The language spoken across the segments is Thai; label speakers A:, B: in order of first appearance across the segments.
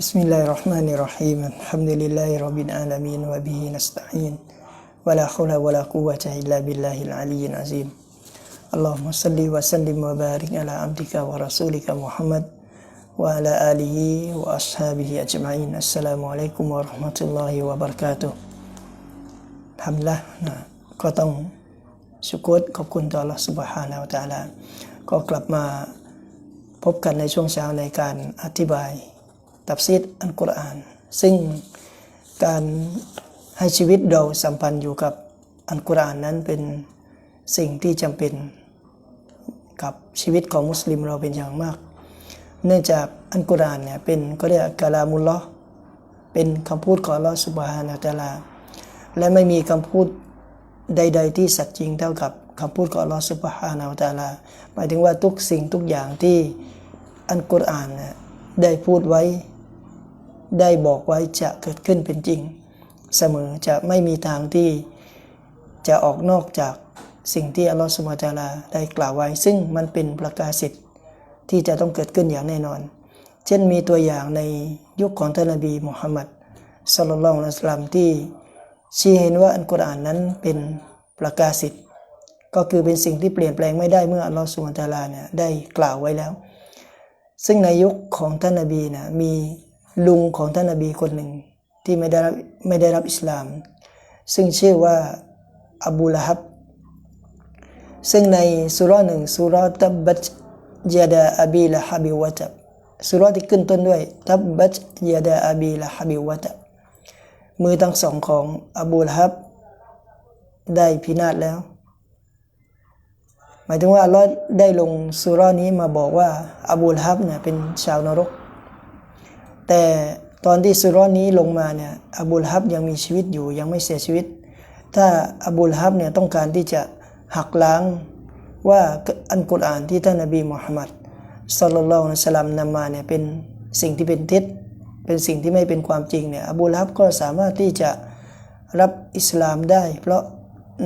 A: بسم الله الرحمن الرحيم الحمد لله رب العالمين وبه نستعين ولا حول ولا قوة إلا بالله العلي العظيم اللهم صل وسلم وبارك على عبدك ورسولك محمد وعلى آله وأصحابه أجمعين السلام عليكم ورحمة الله وبركاته ทำละนะก็ต้องชุกรขอบคุณต่อ Allah Subhanahu wa Taala ก็กลับมาพบกันในช่วงเช้าในการอธิบาย ตับซีดอัลกุรอาน ซึ่งการให้ชีวิตเราสัมพันธ์อยู่กับอัลกุรอานนั้นเป็นสิ่งที่จำเป็นกับชีวิตของมุสลิมเราเป็นอย่างมาก เนื่องจากอัลกุรอานเนี่ยเป็นก็เรียกกาลามุลลอเป็นคำพูดของอัลอสุบฮานะตาลา และไม่มีคำพูดใด ๆ ที่สัตย์จริงเท่ากับคำพูดของอัลอสุบฮานาอัลตาลา หมายถึงว่าทุกสิ่งทุกอย่างที่อันกุรอานเนี่ยได้พูดไว้ ได้บอกไว้จะเกิดขึ้นเป็นจริง เสมอจะไม่มีทางที่จะออกนอกจากสิ่งที่อัลลอฮฺสุบฮานาลาได้กล่าวไว้ ซึ่งมันเป็นประกาศสิทธิ์ที่จะต้องเกิดขึ้นอย่างแน่นอน เช่นมีตัวอย่างในยุคของท่านนบีมุฮัมมัดสลลัลลอฮุอะลัยฮิวะซัลลัมที่ชี้เห็นว่าอันกุรอานนั้นเป็นประกาศสิทธิ์ก็คือเป็นสิ่งที่เปลี่ยนแปลงไม่ได้เมื่ออัลลอฮฺสุบฮานาลาเนี่ยได้กล่าวไว้แล้ว ซึ่งในยุคของท่านนบีนะมี ลุงของท่านนบีคนหนึ่งที่ไม่ได้รับไม่ได้รับอิสลาม ซึ่งชื่อว่าอบูละฮับ ซึ่งในสุราหนึ่งสุราตับบัตยาดาอบีละฮับิวะตับสุราที่ขึ้นต้นด้วยตับบัตยาดาอบีละฮับิวะตับมือทั้งสองของอบูลฮับ ได้พินาศแล้ว หมายถึงว่าเราได้ลงสุรานี้มาบอกว่าอบูลฮับเนี่ยเป็นชาวนรก แต่ตอนที่สุรานี้ลงมาเนี่ยอบูลฮับยังมีชีวิตอยู่ยังไม่เสียชีวิต ถ้าอบูลฮับเนี่ยต้องการที่จะหักล้างว่าอันกุรอานที่ท่านนบีมุฮัมมัดสัลลัลลอฮุอะลัยฮิวะซัลัมนำมาเนี่ยเป็นสิ่งที่เป็นเท็จเป็นสิ่งที่ไม่เป็นความจริงเนี่ยอบูลฮับก็สามารถที่จะรับอิสลามได้ เพราะ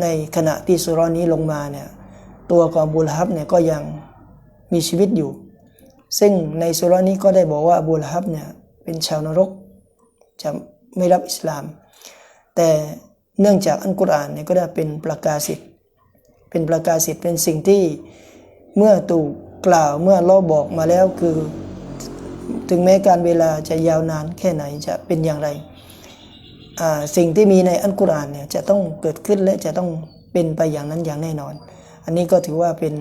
A: ในขณะที่สุรานี้ลงมาเนี่ยตัวของอบูลฮับเนี่ยก็ยังมีชีวิตอยู่ ซึ่งในสุรานี้ก็ได้บอกว่าอบูลฮับเนี่ย เป็นชาวนรก จะไม่รับอิสลาม แต่เนื่องจากอันกุรอานเนี่ยก็ได้เป็นประกาศสิทธิ์เป็นประกาศสิทธิ์เป็นสิ่งที่เมื่อถูกกล่าวเมื่อเราบอกมาแล้วคือ ถึงแม้การเวลาจะยาวนานแค่ไหนจะเป็นอย่างไรสิ่งที่มีในอัลกุรอานเนี่ยจะต้องเกิดขึ้นและจะต้องเป็นไปอย่างนั้นอย่างแน่นอน อันนี้ก็ถือว่าเป็น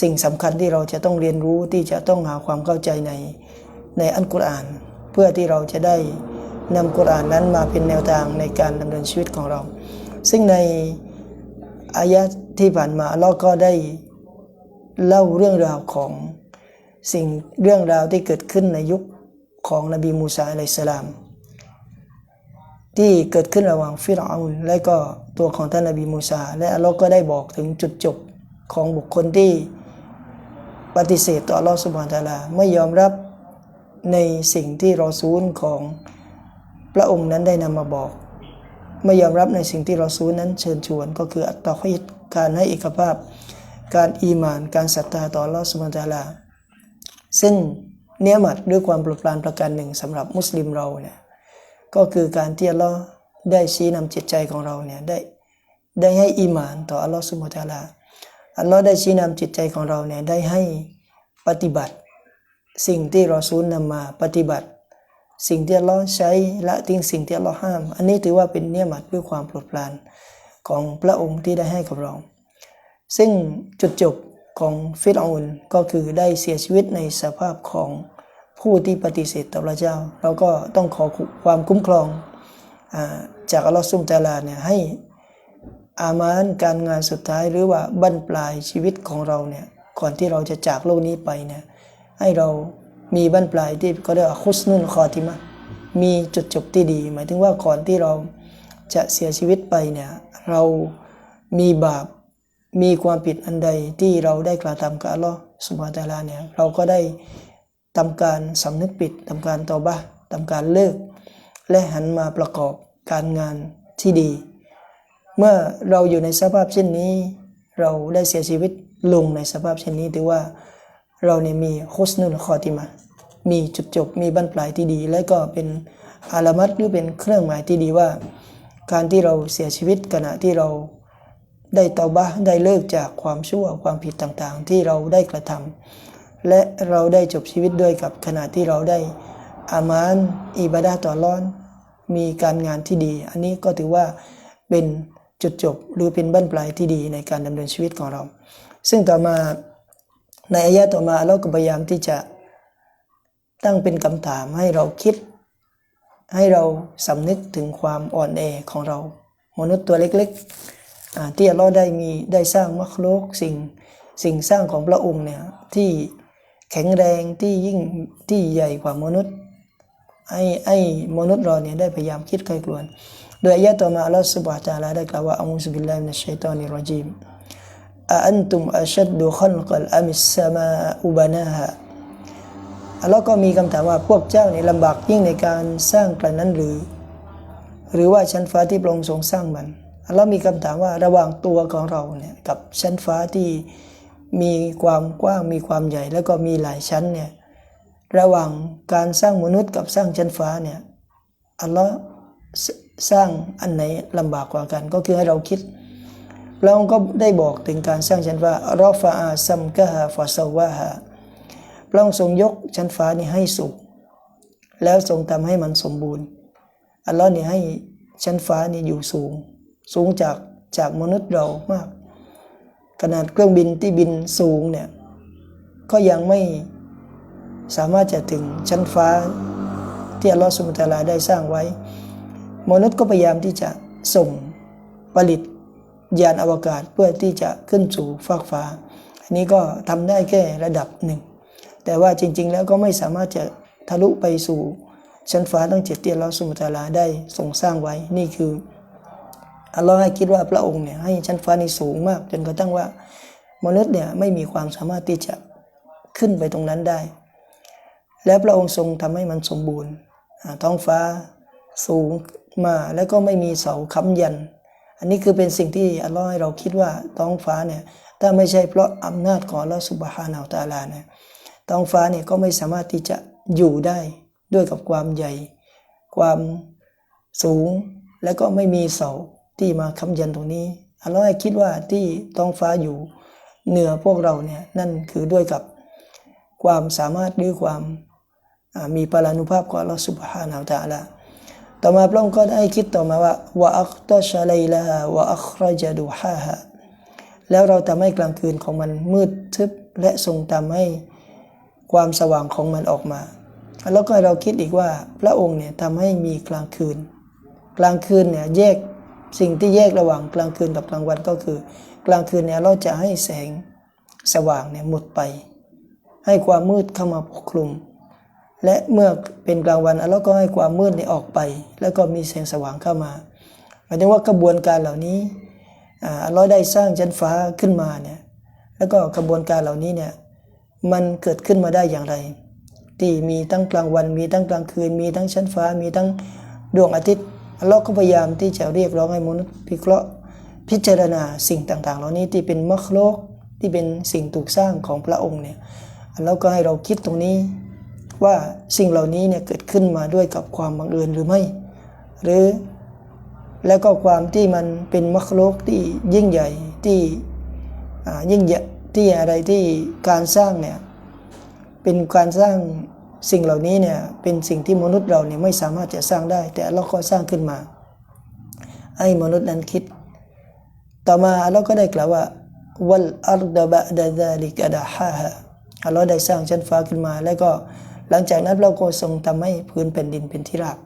A: สิ่งสำคัญที่เราจะต้องเรียนรู้ที่จะต้องหาความเข้าใจในในอัลกุรอาน เพื่อที่เราจะได้นำกุรอานนั้นมาเป็นแนวทางในการดำเนินชีวิตของเรา ซึ่งในอายะที่ผ่านมาเราก็ได้เล่าเรื่องราวของสิ่งเรื่องราวที่เกิดขึ้นในยุคของนบีมูซาอะลัยสลาม ที่เกิดขึ้นระหว่างฟิรเอานและก็ตัวของท่านนบีมูซา และอัลลอฮ์ก็ได้บอกถึงจุดจบของบุคคลที่ปฏิเสธต่ออัลลอฮ์สุบฮานตะลาไม่ยอมรับ ในสิ่งที่รอซูลของพระองค์นั้นได้นำมาบอกไม่ยอมรับในสิ่งที่รอซูลนั้นเชิญชวนก็คืออัตตาฮิดการให้เอกภาพ การอีมาน การศรัทธาต่ออัลลอฮ์สุบานตะลา ซึ่งเนื้อหมัดด้วยความปลดปรานประการหนึ่งสำหรับมุสลิมเราเนี่ยก็คือการที่อัลลอฮ์ได้ชี้นำจิตใจของเราเนี่ยได้ได้ให้อีมานต่ออัลลอฮ์สุบฮฺตะลาอัลลอฮ์ได้ชี้นำจิตใจของเราเนี่ยได้ให้ปฏิบัติ สิ่งที่รอซูลนำมาปฏิบัติ สิ่งที่อัลลอฮ์ใช้ละทิ้งสิ่งที่อัลลอฮ์ห้าม อันนี้ถือว่าเป็นเนื้อหมัดด้วยความปลดปรานของพระองค์ที่ได้ให้กับเรา ซึ่งจุดจบของฟิรอานก็คือได้เสียชีวิตในสภาพของผู้ที่ปฏิเสธต่อพระเจ้า เราก็ต้องขอความคุ้มครองจากอัลลอฮฺซุมตาลาเนี่ยให้อามานการงานสุดท้ายหรือว่าบั้นปลายชีวิตของเราเนี่ยก่อนที่เราจะจากโลกนี้ไปเนี่ย ให้เรามีบั้นปลายที่เขาเรียกว่าคุสนุนคอติมะมีจุดจบที่ดี หมายถึงว่าก่อนที่เราจะเสียชีวิตไปเนี่ยเรามีบาปมีความผิดอันใดที่เราได้กระทำกับอัลลอฮ์สุบฮานตะลาเนี่ยเราก็ได้ทำการสำนึกผิดทำการตอบะทำการเลิก และหันมาประกอบการงานที่ดี เมื่อเราอยู่ในสภาพเช่นนี้ เราได้เสียชีวิตลงในสภาพเช่นนี้ถือว่า เราเนี่ยมีฮุสนุลคอติมามีจุดจบมีบั้นปลายที่ดี และก็เป็นอาลามัดหรือเป็นเครื่องหมายที่ดีว่า การที่เราเสียชีวิตขณะที่เราได้เตาบะได้เลิกจากความชั่วความผิดต่างๆ ที่เราได้กระทำและเราได้จบชีวิตด้วยกับขณะที่เราได้อามานอิบาดาต่อร้อน มีการงานที่ดี อันนี้ก็ถือว่าเป็นจุดจบหรือเป็นบั้นปลายที่ดีในการดำเนินชีวิตของเรา ซึ่งต่อมา ในอายะต่อมาเราก็พยายามที่จะตั้งเป็นคำถามให้เราคิด ให้เราสำนึกถึงความอ่อนแอของเรา มนุษย์ตัวเล็กๆที่อัลลอฮ์ได้มีได้สร้างมรรคโลกสิ่งสิ่งสร้างของพระองค์เนี่ยที่แข็งแรงที่ยิ่งที่ใหญ่กว่ามนุษย์ไอ้ไอ้มนุษย์เราเนี่ยได้พยายามคิดใครกลวน โดยอายะต่อมาอัลลอฮฺสุบฮฺตะลาได้กล่าวว่าอัลลอฮฺสุบิลลาฮิมินัชชัยตานิรรจีม อันตุมอัชดุขัลกัลอามิสสมาอุบานาฮะอัลลอฮ์ก็มีคำถามว่าพวกเจ้าเนี่ยลำบากยิ่งในการสร้างกระนั้นหรือ หรือว่าชั้นฟ้าที่พระองค์ทรงสร้างมันอัลลอฮ์มีคำถามว่าระหว่างตัวของเราเนี่ยกับชั้นฟ้าที่มีความกว้างมีความใหญ่ แล้วก็มีหลายชั้นเนี่ยระหว่างการสร้างมนุษย์กับสร้างชั้นฟ้าเนี่ยอัลลอฮ์สร้างอันไหนลำบากกว่ากัน ก็คือให้เราคิด เราก็ได้บอกถึงการสร้างชั้นฟ้ารอฟาอาซัมกะฮาฟาซาวาฮาพระองค์ทรงยกชั้นฟ้านี้ให้สูงแล้วทรงทำให้มันสมบูรณ์ อัลลอฮ์เนี่ยให้ชั้นฟ้านี่อยู่สูง สูงจากจากมนุษย์เรามาก ขนาดเครื่องบินที่บินสูงเนี่ยก็ยังไม่สามารถจะถึงชั้นฟ้าที่อัลลอฮฺสุบตาลาได้สร้างไว้ มนุษย์ก็พยายามที่จะส่งผลิต ยานอวกาศเพื่อที่จะขึ้นสู่ฟากฟ้า อันนี้ก็ทำได้แค่ระดับหนึ่ง แต่ว่าจริง ๆ แล้วก็ไม่สามารถจะทะลุไปสู่ชั้นฟ้าทั้งเจ็ดที่อัลลอฮฺสุบตาลาได้ทรงสร้างไว้ นี่คืออัลลอฮ์ให้คิดว่าพระองค์เนี่ยให้ชั้นฟ้านี้สูงมาก จนกระทั่งว่ามนุษย์เนี่ยไม่มีความสามารถที่จะขึ้นไปตรงนั้นได้ แล้วพระองค์ทรงทำให้มันสมบูรณ์ ท้องฟ้าสูงมาแล้วก็ไม่มีเสาค้ำยัน อันนี้คือเป็นสิ่งที่อัลลอฮ์ให้เราคิดว่าท้องฟ้าเนี่ยถ้าไม่ใช่เพราะอำนาจของอัลลอฮ์สุบฮานาอัลตาลาเนี่ยท้องฟ้าเนี่ยก็ไม่สามารถที่จะอยู่ได้ด้วยกับความใหญ่ ความสูงแล้วก็ไม่มีเสาที่มาค้ำยันตรงนี้อัลลอฮ์ให้คิดว่าที่ท้องฟ้าอยู่เหนือพวกเราเนี่ยนั่นคือด้วยกับความสามารถหรือความมีปรานุภาพของอัลลอฮฺสุบฮานาอัลตะลา ต่อมาพระองค์ก็ได้คิดต่อมาว่าวะอัคตชะไลลาวะอัครจดูฮาฮะแล้วเราทำให้กลางคืนของมันมืดทึบและทรงทำให้ความสว่างของมันออกมา แล้วก็เราคิดอีกว่าพระองค์เนี่ยทำให้มีกลางคืน กลางคืนเนี่ยแยกสิ่งที่แยกระหว่างกลางคืนกับกลางวันก็คือ กลางคืนเนี่ยเราจะให้แสงสว่างเนี่ยหมดไป ให้ความมืดเข้ามาปกคลุม และเมื่อเป็นกลางวันอัลลอฮ์ก็ให้ความมืดนี่ออกไป แล้วก็มีแสงสว่างเข้ามาหมายถึงว่ากระบวนการเหล่านี้อัลลอฮ์ได้สร้างชั้นฟ้าขึ้นมาเนี่ยแล้วก็กระบวนการเหล่านี้เนี่ยมันเกิดขึ้นมาได้อย่างไร ที่มีทั้งกลางวันมีทั้งกลางคืน มีทั้งชั้นฟ้า มีทั้งดวงอาทิตย์อัลลอฮ์ก็พยายามที่จะเรียกร้องให้มนุษย์พิเคราะห์พิจารณาสิ่งต่าง ๆ เหล่านี้ที่เป็นมรรคโลกที่เป็นสิ่งถูกสร้างของพระองค์เนี่ยอัลลอฮ์ก็ให้เราคิดตรงนี้ ว่าสิ่งเหล่านี้เนี่ยเกิดขึ้นมาด้วยกับความบังเอิญหรือไม่ หรือแล้วก็ความที่มันเป็นมรรคโลกที่ยิ่งใหญ่ที่ยิ่งใหญ่ที่อะไรที่การสร้างเนี่ยเป็นการสร้างสิ่งเหล่านี้เนี่ยเป็นสิ่งที่มนุษย์เราเนี่ยไม่สามารถจะสร้างได้ แต่เราก็สร้างขึ้นมาให้มนุษย์นั้นคิด ต่อมาเราก็ได้กล่าวว่าวัลอัลดบะดะดาลิกะดะฮาฮะเราได้สร้างชั้นฟ้าขึ้นมาแล้วก็ หลังจากนั้นเราก็ทรงทำให้พื้นแผ่นดินเป็นที่ราบ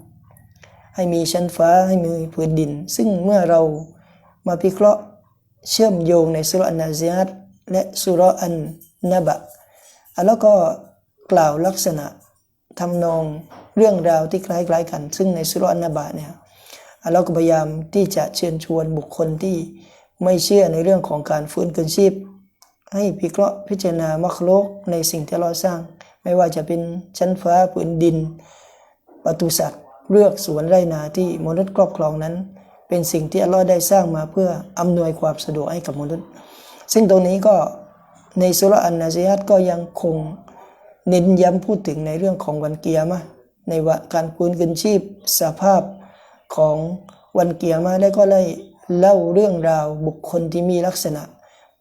A: ให้มีชั้นฟ้าให้มีพื้นดิน ซึ่งเมื่อเรามาพิเคราะห์เชื่อมโยงในสุรอันนาซิฮัตและสุรอันนบะแล้วก็กล่าวลักษณะทำนองเรื่องราวที่คล้ายๆกัน ซึ่งในสุรอันนบะเนี่ยเราก็พยายามที่จะเชิญชวนบุคคลที่ไม่เชื่อในเรื่องของการฟื้นคืนชีพ ให้พิเคราะห์พิจารณามรรคโลกในสิ่งที่เราสร้าง ไม่ว่าจะเป็นชั้นฟ้าพื้นดินประตูสัตว์เลือกสวนไรนาที่มนุษย์ครอบครองนั้น เป็นสิ่งที่อัลลอฮ์ได้สร้างมาเพื่ออำนวยความสะดวกให้กับมนุษย์ ซึ่งตรงนี้ก็ในสุรอันนาซีฮัตก็ยังคงเน้นย้ำพูดถึงในเรื่องของวันเกียร์มะห์ในว่าการฟื้นคืนชีพสภาพของวันเกียร์มะห์และก็ได้เล่าเรื่องราวบุคคลที่มีลักษณะ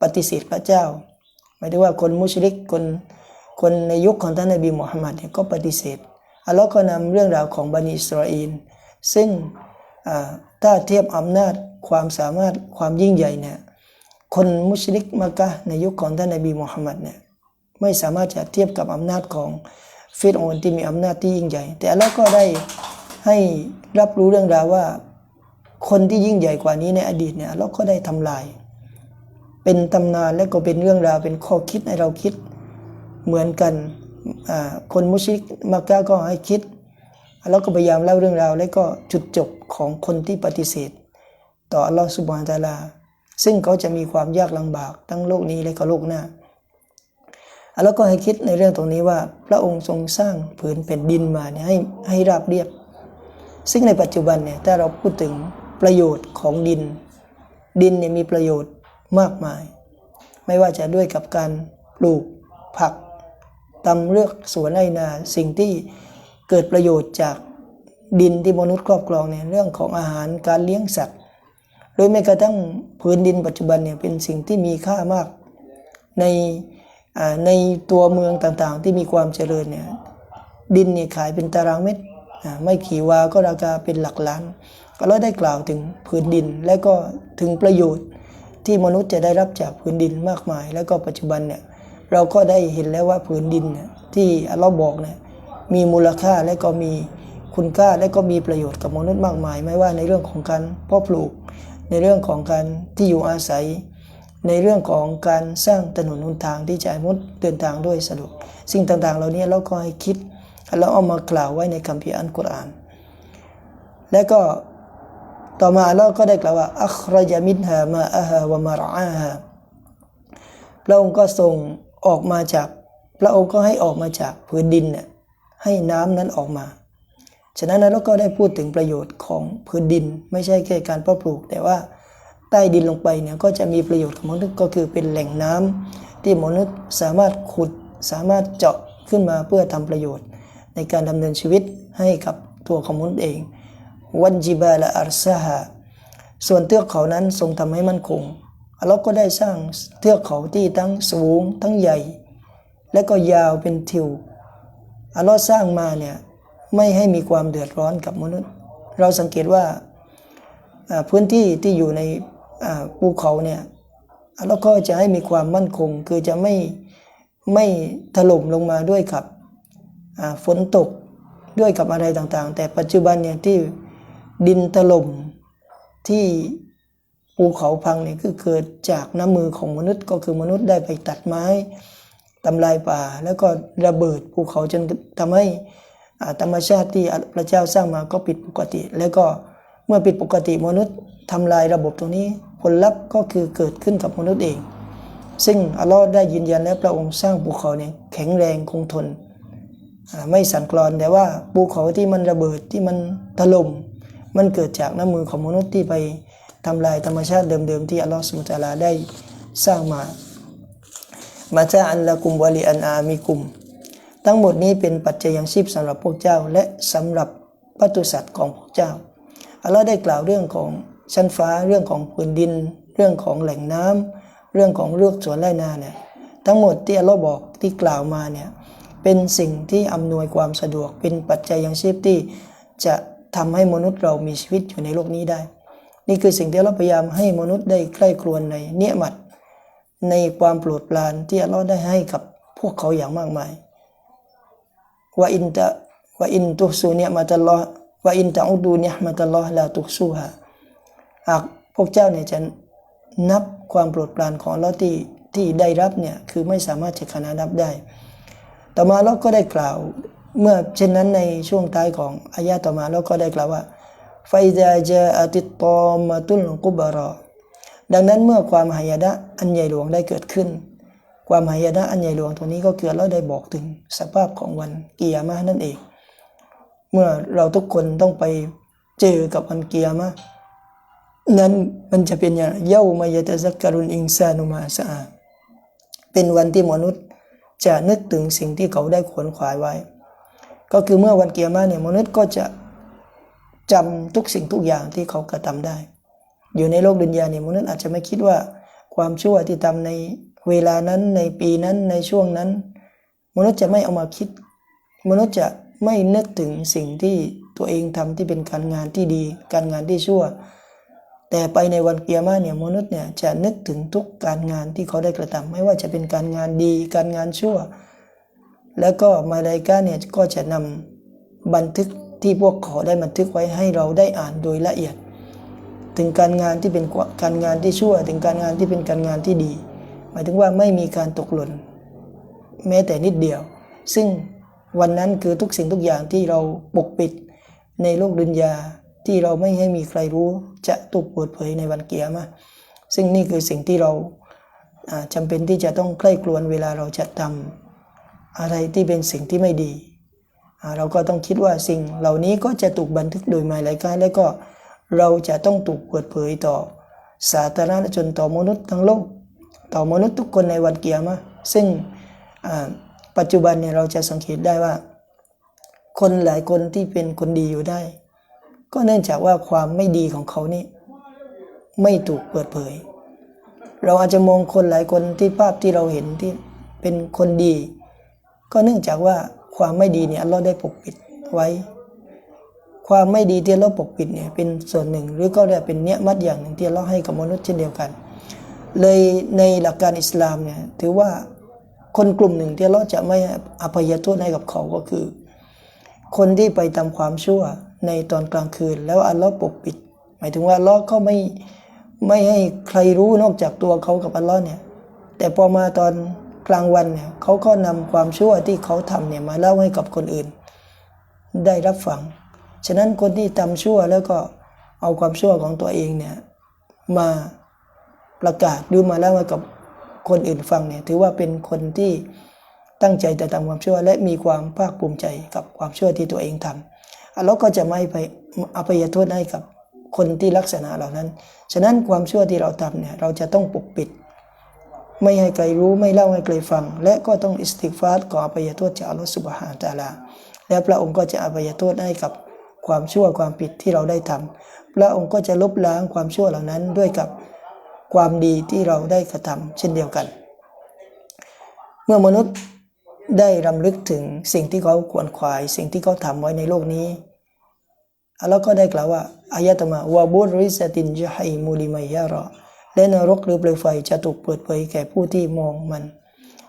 A: ปฏิเสธพระเจ้าหมายถึงว่าคนมุชริกคน คนในยุคของท่านนบีมุฮัมมัดเนี่ยก็ปฏิเสธอัลลอฮ์ก็นำเรื่องราวของบันิอิสราเอลซึ่งถ้าเทียบอำนาจความสามารถความยิ่งใหญ่เนี่ยคนมุชริกมักกะในยุคของท่านนบีมุฮัมมัดเนี่ยไม่สามารถจะเทียบกับอำนาจของฟิรออนที่มีอำนาจที่ยิ่งใหญ่ แต่อัลลอฮ์ก็ได้ให้รับรู้เรื่องราวว่าคนที่ยิ่งใหญ่กว่านี้ในอดีตเนี่ยเราก็ได้ทำลาย เป็นตำนานและก็เป็นเรื่องราวเป็นข้อคิดให้เราคิด เหมือนกันคนมุชิกมักกะก็ให้คิด แล้วก็พยายามเล่าเรื่องราว และก็จุดจบของคนที่ปฏิเสธ ต่ออัลลอฮฺสุบฮานตะอาลา ซึ่งเขาจะมีความยากลำบากทั้งโลกนี้และก็โลกหน้าอัลลอฮ์ก็ให้คิดในเรื่องตรงนี้ว่า พระองค์ทรงสร้างผืนแผ่นดินมาเนี่ยให้ให้ราบเรียบ ซึ่งในปัจจุบันเนี่ยถ้าเราพูดถึงประโยชน์ของดิน ดินเนี่ยมีประโยชน์มากมาย ไม่ว่าจะด้วยกับการปลูกผัก ตำเลือกสวนไรนาสิ่งที่เกิดประโยชน์จากดินที่มนุษย์ครอบครองเนี่ยเรื่องของอาหารการเลี้ยงสัตว์โดยแม้กระทั่งพื้นดินปัจจุบันเนี่ยเป็นสิ่งที่มีค่ามากในในตัวเมืองต่างๆ ที่มีความเจริญเนี่ยดินเนี่ยขายเป็นตารางเมตรไม่ขี่วาก็ราคาเป็นหลักล้านก็เราได้กล่าวถึงพื้นดิน และก็ถึงประโยชน์ที่มนุษย์จะได้รับจากพื้นดินมากมาย แล้วก็ปัจจุบันเนี่ย เราก็ได้เห็นแล้วว่าพื้นดินที่อัลเลอฮ์บอกนี่ยมีมูลค่าและก็มีคุณค่าและก็มีประโยชน์กับมนุษย์มากมาย ไม่ว่าในเรื่องของการเพาะปลูก ในเรื่องของการที่อยู่อาศัย ในเรื่องของการสร้างถนนหนทางที่จะให้มนุษย์เดินทางด้วยสะดวกสิ่งต่างๆ เหล่านี้เราก็ให้คิดแล้วเอามากล่าวไว้ในคัมภีร์อัลกุรอาน และก็ต่อมาเราก็ได้กล่าวว่าอัครจามินฮามาอาฮาวะมารอาฮาพระองค์ก็ทรง ออกมาจากพระองค์ก็ให้ออกมาจากพื้นดินเนี่ยให้น้ำนั้นออกมา ฉะนั้นเราก็ได้พูดถึงประโยชน์ของพื้นดิน ไม่ใช่แค่การเพาะปลูก แต่ว่าใต้ดินลงไปเนี่ยก็จะมีประโยชน์ของมนุษย์ก็คือเป็นแหล่งน้ำที่มนุษย์สามารถขุดสามารถเจาะขึ้นมาเพื่อทำประโยชน์ ในการดำเนินชีวิตให้กับตัวของมนุษย์เองวันจิบาละอัรซาฮาส่วนเทือกเขานั้นทรงทำให้มั่นคง อัลลอฮ์ก็ได้สร้างเทือกเขาที่ทั้งสูงทั้งใหญ่ และก็ยาวเป็นทิวอัลลอฮ์สร้างมาเนี่ยไม่ให้มีความเดือดร้อนกับมนุษย์ เราสังเกตว่าพื้นที่ที่อยู่ในภูเขาเนี่ยอัลลอฮ์ก็จะให้มีความมั่นคง คือจะไม่ไม่ถล่มลงมาด้วยกับฝนตกด้วยกับอะไรต่างๆ แต่ปัจจุบันเนี่ยที่ดินถล่มที่ ภูเขาพังนี่คือเกิดจากน้ำมือของมนุษย์ก็คือมนุษย์ได้ไปตัดไม้ทำลายป่า แล้วก็ระเบิดภูเขาจนทำให้ธรรมชาติที่พระเจ้าสร้างมาก็ผิดปกติ แล้วก็เมื่อผิดปกติมนุษย์ทำลายระบบตรงนี้ผลลัพธ์ก็คือเกิดขึ้นกับมนุษย์เอง ซึ่งอัลลอฮ์ได้ยืนยันและพระองค์สร้างภูเขาเนี่ยแข็งแรงคงทน ไม่สั่นคลอนแต่ว่าภูเขาที่มันระเบิดที่มันถล่มมันเกิดจากน้ำมือของมนุษย์ที่ไป ทำลายธรรมชาติเดิมๆที่อัลลอฮฺสุบตะลาได้สร้างมา มาจาอันละกุมวะลีอันอามีกุม ทั้งหมดนี้เป็นปัจจัยยังชีพสำหรับพวกเจ้า และสำหรับปัตุสัตว์ของพวกเจ้าอัลลอฮ์ได้กล่าวเรื่องของชั้นฟ้าเรื่องของพื้นดิน เรื่องของแหล่งน้ำเรื่องของเลือกสวนไร่นาเนี่ยทั้งหมดที่อัลลอฮ์บอกที่กล่าวมาเนี่ยเป็นสิ่งที่อำนวยความสะดวก เป็นปัจจัยยังชีพที่จะทำให้มนุษย์เรามีชีวิตอยู่ในโลกนี้ได้ นี่คือสิ่งที่เราพยายามให้มนุษย์ได้ใกล้ครวนในเนียมัดในความโปรดปรานที่อัลลอฮ์ได้ให้กับพวกเขาอย่างมากมายว่าอินตะว่าอินตุสูเนียมัตัลลอฮ์ว่าอินตะอุดูเนียมัตัลลอฮ์ลาตุสูฮาหากพวกเจ้าเนี่ยจะนับความโปรดปรานของอัลลอฮ์ที่ที่ได้รับเนี่ยคือไม่สามารถจะขนานับได้ ต่อมาเราก็ได้กล่าวเมื่อเช่นนั้นในช่วงท้ายของอายะต่อมาเราก็ได้กล่าวว่า ไฟจาจาอติตอมาตุลกุบารอ ดังนั้นเมื่อความหายนะอันใหญ่หลวงได้เกิดขึ้น ความหายนะอันใหญ่หลวงตัวนี้ก็คือเราได้บอกถึงสภาพของวันกิยามะนั่นเอง เมื่อเราทุกคนต้องไปเจอกับวันกิยามะนั้นมันจะเป็นอย่างเย้ามายตะซักการุนอิงซานุมาสาเป็นวันที่มนุษย์จะนึกถึงสิ่งที่เขาได้ขวนขวายไว้ ก็คือเมื่อวันเกียรมาเนี่ยมนุษย์ก็จะ จำทุกสิ่งทุกอย่างที่เขากระทำได้ อยู่ในโลกดุนยาเนี่ยมนุษย์อาจจะไม่คิดว่าความชั่วที่ทำในเวลานั้นในปีนั้นในช่วงนั้น มนุษย์จะไม่เอามาคิด มนุษย์จะไม่นึกถึงสิ่งที่ตัวเองทำที่เป็นการงานที่ดี การงานที่ชั่ว แต่ไปในวันเกียร์มาเนี่ยมนุษย์เนี่ยจะนึกถึงทุกการงานที่เขาได้กระทำไม่ว่าจะเป็นการงานดี การงานชั่ว แล้วก็มาลายกาเนี่ยก็จะนำบันทึก ที่พวกเขาได้บันทึกไว้ให้เราได้อ่านโดยละเอียด ถึงการงานที่เป็นการงานที่ชั่ว ถึงการงานที่เป็นการงานที่ดี หมายถึงว่าไม่มีการตกหล่น แม้แต่นิดเดียว ซึ่งวันนั้นคือทุกสิ่งทุกอย่างที่เราปกปิดในโลกดุนยาที่เราไม่ให้มีใครรู้จะถูกเปิดเผยในวันเกียรมาซึ่งนี่คือสิ่งที่เราจำเป็นที่จะต้องใกล้กลวนเวลาเราจะทำอะไรที่เป็นสิ่งที่ไม่ดี เราก็ต้องคิดว่าสิ่งเหล่านี้ก็จะถูกบันทึกโดยหมายหลายการแล้วก็เราจะต้องถูกเปิดเผยต่อ สาธารณชนต่อมนุษย์ทั้งโลก ต่อมนุษย์ทุกคนในวันเกียร์มาซึ่งปัจจุบันเนี่ยเราจะสังเกตได้ว่า คนหลายคนที่เป็นคนดีอยู่ได้ ก็เนื่องจากว่าความไม่ดีของเขานี่ไม่ถูกเปิดเผย เราอาจจะมองคนหลายคนที่ภาพที่เราเห็นที่เป็นคนดี ก็เนื่องจากว่า ความไม่ดีเนี่ยเราได้ปกปิดไว้ ความไม่ดีที่เราปกปิดเนี่ยเป็นส่วนหนึ่ง หรือก็เรียกเป็นเนี้ยมัดอย่างหนึ่งที่เราให้กับมนุษย์เช่นเดียวกัน เลยในหลักการอิสลามเนี่ยถือว่าคนกลุ่มหนึ่งที่เราจะไม่อภัยโทษให้กับเขาก็คือ คนที่ไปทำความชั่วในตอนกลางคืน แล้วอัลลอฮ์ปกปิด หมายถึงว่าอัลลอฮ์ก็ไม่ไม่ให้ใครรู้นอกจากตัวเขากับอัลลอฮ์เนี่ยแต่พอมาตอน กลางวันเนี่ยเขาก็นำความชั่วที่เขาทำเนี่ยมาเล่าให้กับคนอื่น ได้รับฟัง ฉะนั้นคนที่ทำชั่วแล้วก็เอาความชั่วของตัวเองเนี่ยมาประกาศหรือมาเล่าให้กับคนอื่นฟังเนี่ยถือว่าเป็นคนที่ตั้งใจจะทำความชั่วและมีความภาคภูมิใจกับความชั่วที่ตัวเองทำอัลลอฮ์ก็จะไม่ไปอภัยโทษให้กับคนที่ลักษณะเหล่านั้น ฉะนั้นความชั่วที่เราทำเนี่ยเราจะต้องปกปิด ไม่ให้ใครรู้ไม่เล่าให้ใครฟัง และก็ต้องอิสติกฟาร์ขออภัยโทษจากอัลลอฮ์สุบฮานตะลา และพระองค์ก็จะอภัยโทษให้กับความชั่วความผิดที่เราได้ทำพระองค์ก็จะลบล้างความชั่วเหล่านั้นด้วยกับความดีที่เราได้กระทำเช่นเดียวกัน เมื่อมนุษย์ได้รำลึกถึงสิ่งที่เขาควรขวาย สิ่งที่เขาทำไว้ในโลกนี้อัลลอฮ์ก็ได้กล่าวว่าอายะตมาวาบุริสตินจฮัยมูลิมายารอ และนรกหรือเปลวไฟจะถูกเปิดเผยแก่ผู้ที่มองมัน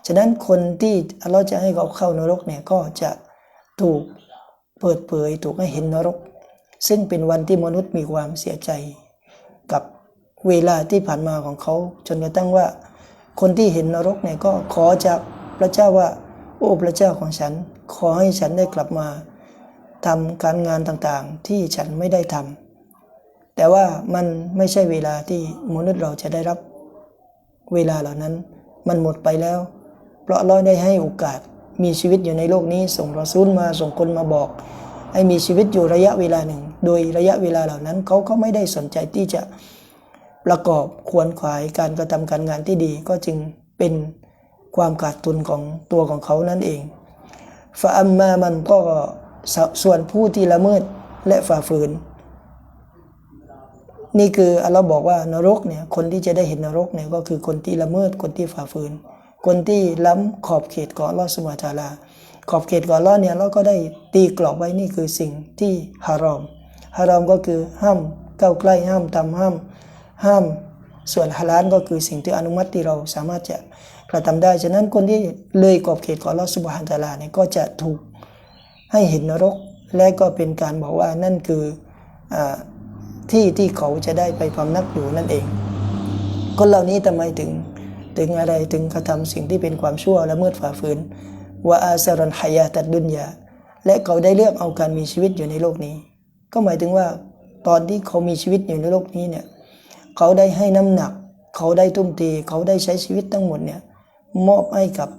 A: ฉะนั้นคนที่อัลลอฮ์จะให้เขาเข้านรกเนี่ยก็จะถูกเปิดเผยถูกให้เห็นนรก ซึ่งเป็นวันที่มนุษย์มีความเสียใจ กับเวลาที่ผ่านมาของเขา จนกระทั่งว่า คนที่เห็นนรกเนี่ยก็ขอจากพระเจ้าว่า โอ้พระเจ้าของฉัน ขอให้ฉันได้กลับมาทำการงานต่างๆ ที่ฉันไม่ได้ทำ แต่ว่ามันไม่ใช่เวลาที่มนุษย์เราจะได้รับเวลาเหล่านั้น มันหมดไปแล้ว เพราะเราได้ให้โอกาสมีชีวิตอยู่ในโลกนี้ ส่งรอซูลมาส่งคนมาบอก ให้มีชีวิตอยู่ระยะเวลาหนึ่ง โดยระยะเวลาเหล่านั้นเขาก็ไม่ได้สนใจที่จะประกอบควรขวายการกระทำการงานที่ดี ก็จึงเป็นความขาดทุนของตัวของเขานั่นเองฟาอัมมามันก็ส่วนผู้ที่ละเมิดและฝ่าฝืน นี่คืออัลลอฮ์บอกว่านรกเนี่ยคนที่จะได้เห็นนรกเนี่ยก็คือคนที่ละเมิดคนที่ฝ่าฝืน คนที่ล้ำขอบเขตของลอสมาตาลา ขอบเขตของลอเนี่ยเราก็ได้ตีกรอบไว้นี่คือสิ่งที่ฮารอมฮารอมก็คือห้ามก้าวใกล้ห้ามทำห้าม ห้ามส่วนฮาลาลก็คือสิ่งที่อนุมัติที่เราสามารถจะกระทำได้ ฉะนั้นคนที่เลยกอบเขตของลอสุบฮานตาลาเนี่ยก็จะถูกให้เห็นนรก และก็เป็นการบอกว่านั่นคืออ ที่ที่เขาจะได้ไปพำนักอยู่นั่นเอง คนเหล่านี้ทำไมถึงถึงอะไรถึงกระทำสิ่งที่เป็นความชั่วและเมื่อฝ่าฝืนว่าอาซารันฮายาตัดดุนยาและเขาได้เลือกเอาการมีชีวิตอยู่ในโลกนี้ ก็หมายถึงว่าตอนที่เขามีชีวิตอยู่ในโลกนี้เนี่ยเขาได้ให้น้ำหนัก เขาได้ทุ่มเทเขาได้ใช้ชีวิตทั้งหมดเนี่ยมอบให้กับ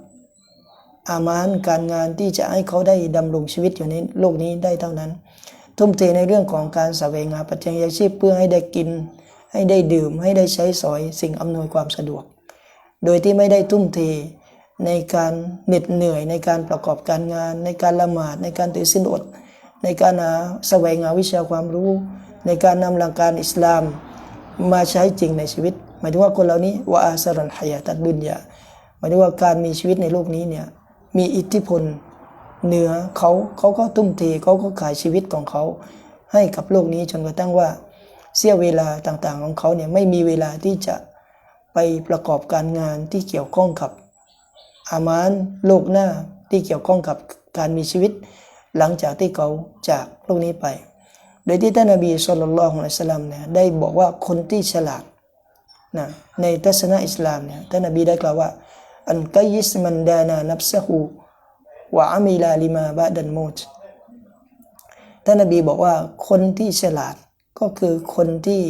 A: อามานการงานที่จะให้เขาได้ดำรงชีวิตอยู่ในโลกนี้ได้เท่านั้น ทุ่มเทในเรื่องของการสเวงาปัจจัยชีพเพื่อให้ได้กิน ให้ได้ดื่ม ให้ได้ใช้สอยสิ่งอำนวยความสะดวก โดยที่ไม่ได้ทุ่มเทในการเหน็ดเหนื่อยในการประกอบการงาน ในการละหมาดในการถือศีลอด ในการหาแสวงหาวิชาความรู้ ในการนำหลักการอิสลาม มาใช้จริงในชีวิต หมายถึงว่าคนเหล่านี้ว่าอาสรันหายาตัดดุนยาหมายถึงว่าการมีชีวิตในโลกนี้เนี่ยมีอิทธิพล เหนือเขาเขาก็ตุ้มเทเขาก็ขายชีวิตของเขาให้กับโลกนี้จนกระทั่งว่าเสี้ยเวลาต่างๆของเขาเนี่ยไม่มีเวลาที่จะไปประกอบการงานที่เกี่ยวข้องกับ อามานโลกหน้าที่เกี่ยวข้องกับการมีชีวิต หลังจากที่เขาจากโลกนี้ไป โดยที่ท่านนบีสุลต่านละฮ์อัลสลัมเนี่ยได้บอกว่าคนที่ฉลาดนะในทัศนะอิสลามเนี่ยท่านนบีได้กล่าวว่าอันกัยิสมันดานานับซะฮู วะอามิลาลิมาบะดันมูตท่านนบีบอกว่าคนที่ฉลาดก็คือคนที่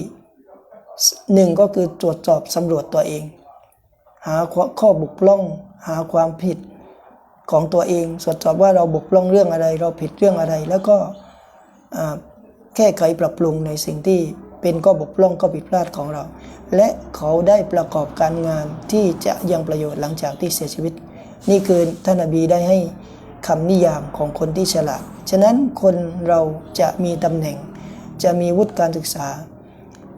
A: หนึ่งก็คือตรวจสอบสำรวจตัวเอง หาข้อบกพร่อง หาความผิดของตัวเองตรวจสอบว่าเราบกพร่องเรื่องอะไร เราผิดเรื่องอะไร แล้วก็แก้ไขปรับปรุงในสิ่งที่เป็นก็บกพร่องก็ผิดพลาดของเรา และเขาได้ประกอบการงานที่จะยังประโยชน์หลังจากที่เสียชีวิต นี่คือท่านอบีได้ให้ คำนิยามของคนที่ฉลาด ฉะนั้นคนเราจะมีตำแหน่ง จะมีวุฒิการศึกษา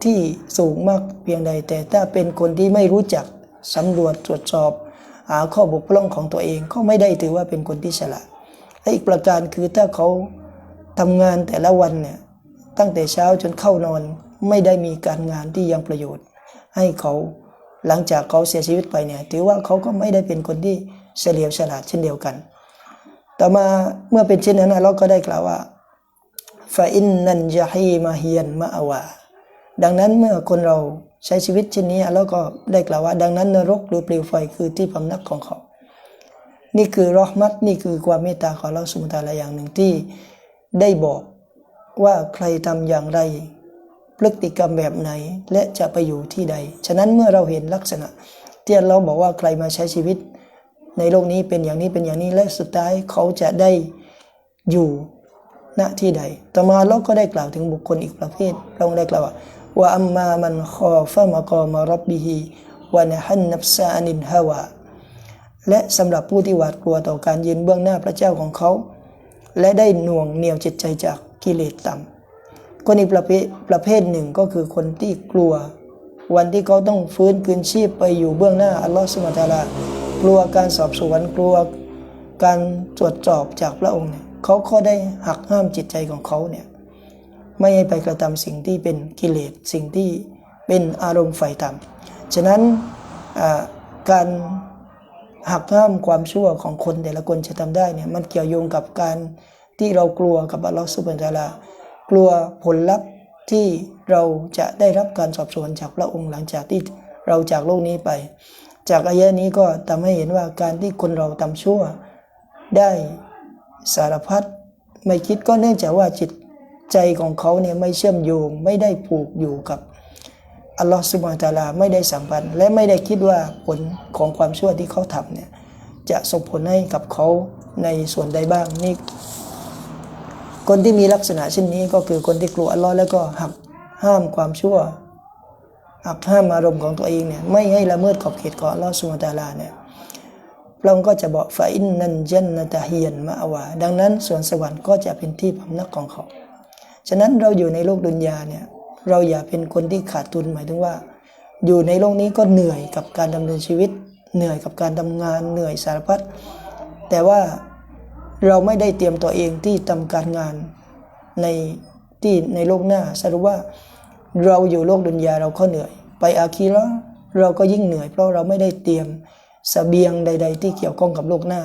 A: ที่สูงมากเพียงใด แต่ถ้าเป็นคนที่ไม่รู้จักสำรวจตรวจสอบ หาข้อบกพร่องของตัวเองก็ไม่ได้ถือว่าเป็นคนที่ฉลาด และอีกประการคือถ้าเขาทำงานแต่ละวันเนี่ยตั้งแต่เช้าจนเข้านอนไม่ได้มีการงานที่ยังประโยชน์ ให้เขาหลังจากเขาเสียชีวิตไปเนี่ยถือว่าเขาก็ไม่ได้เป็นคนที่เฉลียวฉลาดเช่นเดียวกัน ต่อมาเมื่อเป็นเช่นนั้นเราก็ได้กล่าวว่าฟาอินนันจะฮีมาเฮียนมาอวาดังนั้นเมื่อคนเราใช้ชีวิตเช่นนี้เราก็ได้กล่าวว่า ดังนั้นนรกหรือเปลวไฟคือที่พำนักของเขา นี่คือรอมัดนี่คือความเมตตาของเราสมุทาละอย่างหนึ่งที่ได้บอกว่าใครทำอย่างไรพฤติกรรมแบบไหนและจะไปอยู่ที่ใด ฉะนั้นเมื่อเราเห็นลักษณะ ที่เราบอกว่าใครมาใช้ชีวิต ในโลกนี้เป็นอย่างนี้เป็นอย่างนี้และสุดท้ายเขาจะได้อยู่ณที่ใด ต่อมาเราก็ได้กล่าวถึงบุคคลอีกประเภทเราได้กล่าวว่าว่าอัมมามันขอฟะมะกอมารับบิฮีวะนะฮันนับซานินฮาวาและสำหรับผู้ที่หวาดกลัวต่อการยืนเบื้องหน้าพระเจ้าของเขา และได้หน่วงเหนียวจิตใจจากกิเลสต่ำคนอีกประเภทประเภทหนึ่งก็คือคนที่กลัว วันที่เขาต้องฟื้นคืนชีพไปอยู่เบื้องหน้าอัลลอฮฺสุลตาลา กลัวการสอบสวนกลัวการตรวจสอบจากพระองค์เนี่ยเขาก็ได้หักห้ามจิตใจของเขาเนี่ยไม่ให้ไปกระทำสิ่งที่เป็นกิเลสสิ่งที่เป็นอารมณ์ไฟต่ำฉะนั้นการหักห้ามความชั่วของคนแต่ละคนจะทำได้เนี่ยมันเกี่ยวโยงกับการที่เรากลัวกับอัลลอฮฺสุบานตะลากลัวผลลัพธ์ที่เราจะได้รับการสอบสวนจากพระองค์หลังจากที่เราจากโลกนี้ไป จากอายะนี้ก็ทำให้เห็นว่าการที่คนเราทำชั่ว ได้สารพัดไม่คิดก็เนื่องจากว่าจิตใจของเขาเนี่ยไม่เชื่อมโยงไม่ได้ผูกอยู่กับอัลลอฮฺสุบานตาลาไม่ได้สัมพันธ์และไม่ได้คิดว่าผลของความชั่วที่เขาทำเนี่ยจะส่งผลให้กับเขาในส่วนใดบ้างนี่คนที่มีลักษณะเช่นนี้ก็คือคนที่กลัวอัลลอฮ์แล้วก็หักห้ามความชั่ว หักห้ามอารมณ์ของตัวเองเนี่ยไม่ให้ละเมิดขอบเขตของลอสุบาตาลาเนี่ยพระองค์ก็จะบอกฟาอินนันจันนตะเฮียนมาอวา ดังนั้นส่วนสวรรค์ก็จะเป็นที่พำนักของเขา ฉะนั้นเราอยู่ในโลกดุนยาเนี่ยเราอย่าเป็นคนที่ขาดทุนหมายถึงว่า อยู่ในโลกนี้ก็เหนื่อยกับการดำเนินชีวิต เหนื่อยกับการทำงานเหนื่อยสารพัดแต่ว่าเราไม่ได้เตรียมตัวเองที่ทำการงานในที่ในโลกหน้าสรุปว่า เราอยู่โลกดุนยาเราก็เหนื่อย ไปอาคีรอเราก็ยิ่งเหนื่อย เพราะเราไม่ได้เตรียมสเสบียงใด ๆ ที่เกี่ยวข้องกับโลกหน้า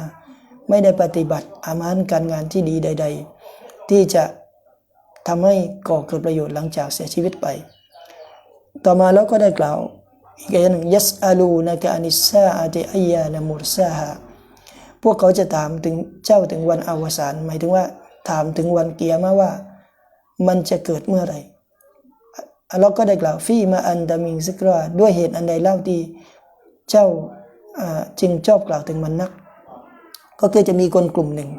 A: ไม่ได้ปฏิบัติอามานการงานที่ดีใด ๆ ที่จะทำให้ก่อเกิดประโยชน์หลังจากเสียชีวิตไป ต่อมาแล้วก็ได้กล่าวอีกอย่างหนึ่งยัสอาลูนากานิซาอาติอายานามุรซาฮาพวกเขาจะถามถึงเจ้าถึงวันอวสานหมายถึงว่าถามถึงวันเกียร์มาว่า มันจะเกิดเมื่อไหร่ เราก็ได้กล่าวฟีมาอันดามิงซิกราด้วยเหตุอันใดเล่าที่เจ้าจึงชอบกล่าวถึงมันนัก ก็คือจะมีคนกลุ่มหนึ่ง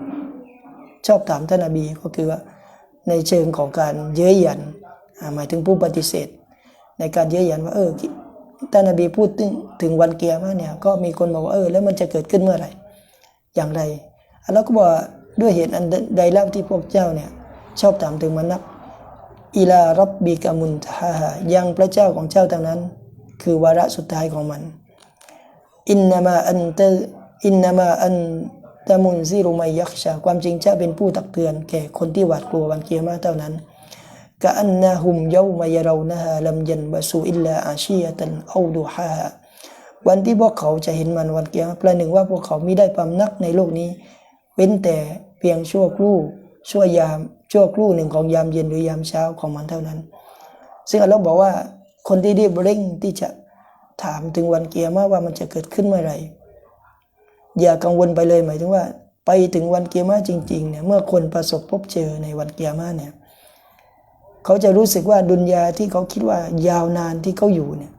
A: ชอบถามท่านอบีก็คือว่าในเชิงของการเย้ยหยันหมายถึงผู้ปฏิเสธ ในการเย้ยหยันว่าเออท่านนบีพูดถึงถึงวันเกียร์มาเนี่ยก็มีคนบอกว่าเออแล้วมันจะเกิดขึ้นเมื่อไหร่อย่างไรอัลลอฮ์ก็บอกว่าด้วยเหตุอันใดเล่าที่พวกเจ้าเนี่ยชอบถามถึงมันนัก อิลารับบิกามุนทายังพระเจ้าของเจ้าทางนั้น คือวาระสุดท้ายของมัน อินนามาอันเตอินนามาอันตะมุนซิรุมัยยักชาความจริงเจ้าเป็นผู้ตักเตือน แก่คนที่หวาดกลัววันเกียร์มาเท่านั้นกะอันนะฮุมเยามายรานะฮาลัมยันบะสูอิลลาอาชียตันเอาดูฮาวันที่พวกเขาจะเห็นมันวันเกียร์ประหนึ่งว่าพวกเขาไม่ได้พำนักในโลกนี้ เว้นแต่เพียงชั่วครู่ ชั่วยามชั่วครู่หนึ่งของยามเย็นหรือยามเช้าของมันเท่านั้น ซึ่งอัลลอฮ์บอกว่าคนที่รีบเร่งที่จะถามถึงวันเกียร์มาว่ามันจะเกิดขึ้นเมื่อไหร่อย่ากังวลไปเลยหมายถึงว่า ไปถึงวันเกียร์มาจริงๆเนี่ยเมื่อคนประสบพบเจอในวันเกียร์มาเนี่ยเขาจะรู้สึกว่าดุนยาที่เขาคิดว่ายาวนานที่เขาอยู่เนี่ย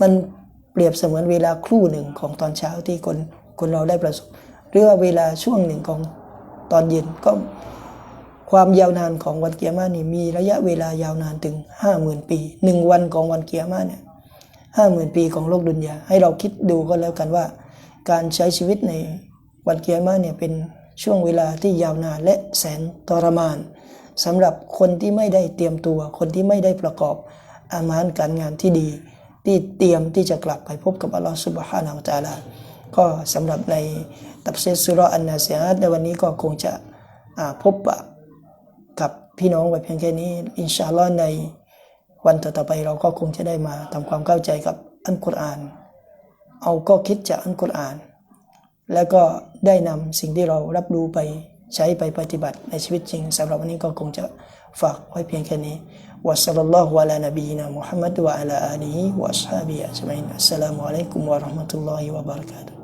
A: มันเปรียบเสมือนเวลาครู่หนึ่งของตอนเช้าที่คนคนเราได้ประสบ หรือว่าเวลาช่วงหนึ่งของ ตอนเย็นก็ความยาวนานของวันเกียร์มานี่มีระยะเวลายาวนานถึงห้าหมื่นปีหนึ่งวันของวันเกียร์มาเนี่ยห้าหมื่นปีของโลกดุนยาให้เราคิดดูก็แล้วกันว่า การใช้ชีวิตในวันเกียร์มาเนี่ยเป็นช่วงเวลาที่ยาวนานและแสนทรมานสำหรับคนที่ไม่ได้เตรียมตัว คนที่ไม่ได้ประกอบอามานการงานที่ดี ที่เตรียมที่จะกลับไปพบกับอัลลอฮฺสุบฮานาอัลตาลา ก็สำหรับในตับเซสุรอันนาเซียในวันนี้ก็คงจะพบกับพี่น้องไว้เพียงแค่นี้ อินชาอัลลอฮ์ในวันต่อไปเราก็คงจะได้มาทำความเข้าใจกับอัลกุรอาน เอาก็คิดจากอัลกุรอาน แล้วก็ได้นำสิ่งที่เรารับรู้ไปใช้ไปปฏิบัติในชีวิตจริงสำหรับวันนี้ก็คงจะฝากไว้เพียงแค่นี้วะสัลลัลลอฮุอะลานบีนะมุฮัมมัดวะอะลาอาลีฮิวะอัศฮาบิอัจมัยนอัสสลามุอะลัยกุมวะราะห์มะตุลลอฮิวะบะเราะกาตุ